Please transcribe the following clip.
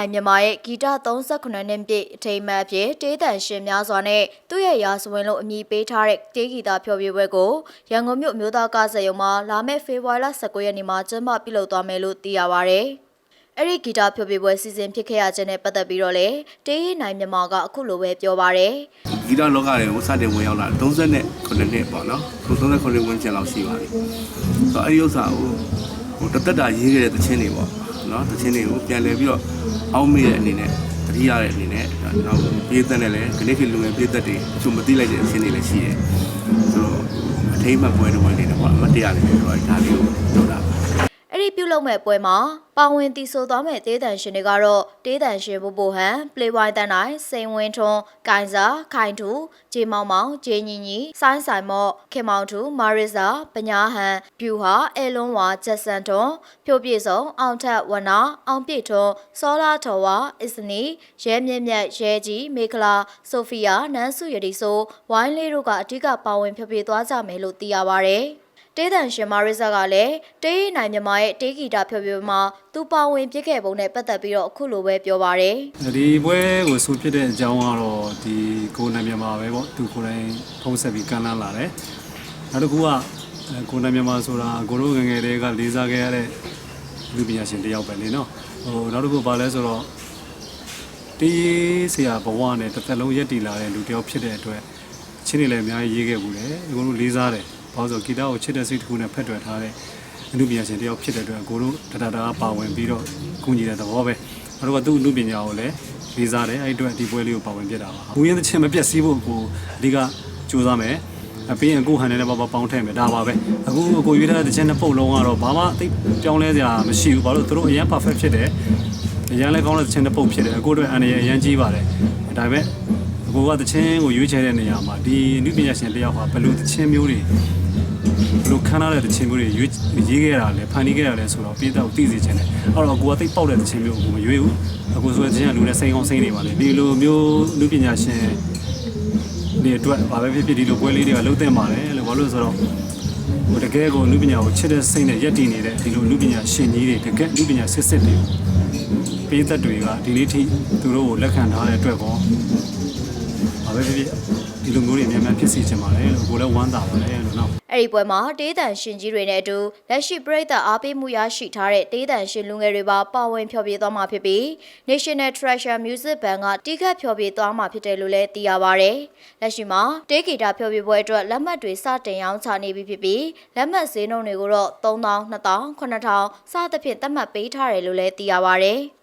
နိုင်မြန်မာရဲ့ဂီတ38နှစ်ပြည့်အထိမ်းအမှတ်အဖြစ်တေးတန်ရှင်များစွာနဲ့သူ့ရဲ့ရာဇဝင်လို့အမည်ပေးထားတဲ့တေးဂီတဖျော်ဖြေပွဲကိုရန်ကုန်မြို့အမျိုးသားကားစက်ရုံမှာလာမယ့်ဖေဖော်ဝါရီလ19ရက်နေ့မှာကျင်းပပြုလုပ်သွားမယ်လို့သိရပါဗျ။အဲ့ဒီဂီတဖျော်ဖြေပွဲစီစဉ်ဖြစ်ခဲ့ရခြင်းနဲ့ပတ်သက်ပြီးတော့လေတေးနိုင်မြန်မာကအခုလိုပဲပြောပါရယ်ဂီတလောကတွေကိုစတင်ဝင်ရောက်လာ39နှစ်ပေါ့နော်ခု39ဝန်းကျင်လောက်ရှိပါပြီဆိုတော့အဲ့ဒီဥစ္စာကိုဟိုတသက်တာရေးခဲ့တဲ့သချင်းတွေပေါ့ နော်သချင်းတွေကိုပြန်လည်ပြီးတော့အောင်းမိတဲ့အနေနဲ့တတိရတဲ့အနေနဲ့နောက်ပြည်သက်နဲ့လည်းခဏခေတ်လူငယ်ပြည်သက်တွေအချို့မသိလိုက်တဲ့အချင်းတွေလည်းရှိတယ်ဆိုတော့အထိမ့်မှတ်ပွဲတွေဝင်နေတယ်ပေါ့အမတရားနေတယ်ဆိုတော့ဒါလေးကို ပြောတာပါအဲ့ဒီပြုလုပ်မဲ့ပွဲမှာပါဝင်တီဆိုသွားမဲ့တေးတန်ရှင်တွေကတော့တေးတန်ရှင်ဘူဘူဟန်ပလေဝိုင်းတန်နိုင်စိန်ဝင်းထွန်းကိုင်စာခိုင်ထူဂျေမောင်မောင်ဂျေညီညီဆိုင်းဆိုင်မော့ခင်မောင်ထူမာရစ်စာပညာဟန်ဗျူဟာအဲလွန်ဝါဂျက်ဆန်ထွန်းဖြိုးပြေဆုံးအောင်ထက်ဝနာအောင်ပြည့်ထွန်းစောလာထော်ဝါအစ္စနီရဲမြင့်မြတ်ရဲကြီးမေခလာဆိုဖီယာနန်းစုရတီဆိုဝိုင်းလေးတို့ကအဓိကပါဝင်ဖျော်ဖြေသွားကြမယ်လို့သိရပါဗျ။ တေးတန်ရှင်မာရစ်ဆာကလည်းတေးနိုင်မြမရဲ့တေးဂီတာဖျော်ဖြေမှာသူပါဝင်ပြစ်ခဲ့ပုံနဲ့ပတ်သက်ပြီးတော့အခုလိုပဲပြောပါရယ်ဒီပွဲကိုဆူဖြစ်တဲ့အကြောင်းကတော့ဒီကိုနိုင်မြန်မာပဲပေါ့သူကိုယ်တိုင်ဖုံးဆက်ပြီးကမ်းလှမ်းလာတယ်နောက်တစ်ခုကအဲကိုနိုင်မြန်မာဆိုတာကိုတို့ငယ်ငယ်တည်းကလေးစားခဲ့ရတဲ့လူပညာရှင်တစ်ယောက်ပဲလေနော်ဟိုနောက်တစ်ခုပါလဲဆိုတော့တေးဆရာဘဝနဲ့တစ်သက်လုံးရက်တည်လာတဲ့လူတစ်ယောက်ဖြစ်တဲ့အတွက်ချင်းနေလည်းအများကြီးရေးခဲ့ဘူးလေကိုတို့လေးစားတယ် ဘာလို့ဆိုဂီတကိုချစ်တဲ့စိတ်တစ်ခုနဲ့ဖက်တွယ်ထားတဲ့အမှုပညာရှင်တစ်ယောက်ဖြစ်တဲ့အတွက်ကိုတို့တတတာပါဝင်ပြီးတော့ကူညီတဲ့သဘောပဲနောက်တော့သူ့အမှုပညာကိုလည်းလေးစားတယ်အဲ့ဒီအတွက်ဒီပွဲလေးကိုပါဝင်ပြတာပါဘူးရင်တစ်ချက်မပြတ်စည်းဖို့ကိုအဓိကကြိုးစားမယ်အပြင်အခုဟန်နဲ့ပါပါပေါင်းထည့်မယ်ဒါပါပဲအခုကိုရွေးထားတဲ့တစ်ချက်နှစ်ပုတ်လုံးကတော့ဘာမှသိပြောင်းလဲစရာမရှိဘူးဘာလို့သူတို့အရင် perfect ဖြစ်တယ်အရင်လည်းကောင်းတဲ့တစ်ချက်နှစ်ပုတ်ဖြစ်တယ်အခုတို့အန်ရအရင်ကြီးပါတယ်ဒါပေမဲ့ အကိုကတချင်းကိုရွေးချယ်တဲ့နေရာမှာဒီအမှုပညာရှင်တစ်ယောက်ဟာဘယ်လိုတချင်းမျိုးတွေဘယ်လိုခန်းထားတဲ့တခြင်းမျိုးတွေရွေးရေးခဲ့တာလဲဖန်တီးခဲ့တာလဲဆိုတော့ပြည်သက်ကိုသိစေချင်တယ်အဲ့တော့ကိုကသိပေါက်တဲ့တခြင်းမျိုးကိုမရွေးဘူးအခုဆိုရင်ချင်းကလူနဲ့စိန်ကောင်းစိန်နေပါလေဒီလိုမျိုးလူပညာရှင်ဒီအတွက်ဘာပဲဖြစ်ဖြစ်ဒီလိုပွဲလေးတွေကလုံးတင်ပါတယ်လို့ဘာလို့ဆိုတော့ဟိုတကယ်ကိုလူပညာကိုချစ်တဲ့စိတ်နဲ့ယက်တည်နေတဲ့ဒီလိုလူပညာရှင်ကြီးတွေတကယ်လူပညာစစ်စစ်တွေပြည်သက်တွေကဒီနေ့ထိသူတို့ကိုလက်ခံထားတဲ့အတွက်ကော ဘာပဲဖြစ်ဖြစ်ဒီလိုမျိုးတွေအများများဖြစ်စေချင်ပါတယ်လို့ကိုလည်းဝမ်းသာပါတယ်လို့နော်အဲ့ဒီပွဲမှာတေးတန်ရှင်ကြီးတွေနဲ့အတူလက်ရှိပြည်သက်အားပေးမှုရရှိထားတဲ့တေးတန်ရှင်လူငယ်တွေပါပါဝင်ဖျော်ဖြေသွားမှာဖြစ်ပြီး National Treasure Music Band ကတီးခတ်ဖျော်ဖြေသွားမှာဖြစ်တယ်လို့လည်းသိရပါဗျ။လက်ရှိမှာတေးဂီတာဖျော်ဖြေပွဲအတွက်လက်မှတ်တွေစတင်ရောင်းချနေပြီဖြစ်ပြီးလက်မှတ်ဈေးနှုန်းတွေကိုတော့3000 2000 9000စသဖြင့်သတ်မှတ်ပေးထားတယ်လို့လည်းသိရပါဗျ။